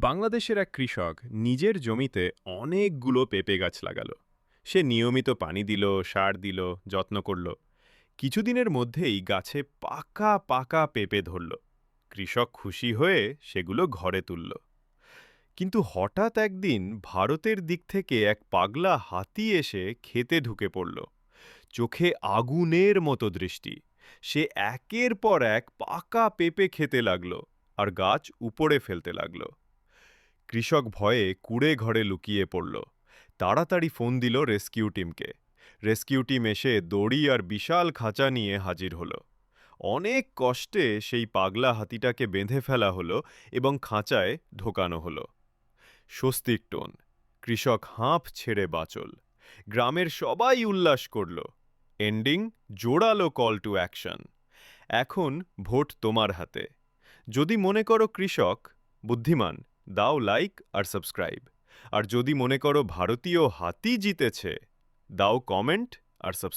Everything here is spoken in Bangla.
বাংলাদেশের এক কৃষক নিজের জমিতে অনেকগুলো পেঁপে গাছ লাগালো। সে নিয়মিত পানি দিল, সার দিল, যত্ন করল। কিছুদিনের মধ্যেই গাছে পাকা পাকা পেঁপে ধরল। কৃষক খুশি হয়ে সেগুলো ঘরে তুলল। কিন্তু হঠাৎ একদিন ভারতের দিক থেকে এক পাগলা হাতি এসে খেতে ঢুকে পড়ল। চোখে আগুনের মতো দৃষ্টি। সে একের পর এক পাকা পেঁপে খেতে লাগল আর গাছ উপড়ে ফেলতে লাগল। কৃষক ভয়ে কুড়ে ঘরে লুকিয়ে পড়ল। তাড়াতাড়ি ফোন দিল রেস্কিউ টিমকে। রেস্কিউ টিম এসে দড়ি আর বিশাল খাঁচা নিয়ে হাজির হলো। অনেক কষ্টে সেই পাগলা হাতিটাকে বেঁধে ফেলা হলো এবং খাঁচায় ঢোকানো হলো। স্বস্তির টোন, কৃষক হাঁপ ছেড়ে বাঁচল। গ্রামের সবাই উল্লাস করল। এন্ডিং, জোরালো কল টু অ্যাকশন। এখন ভোট তোমার হাতে। যদি মনে করো কৃষক, বুদ্ধিমান দাও লাইক আর সাবস্ক্রাইব। আর যদি মনে করো ভারতীয় হাতি জিতেছে, দাও কমেন্ট আর সাবস্ক্রাইব।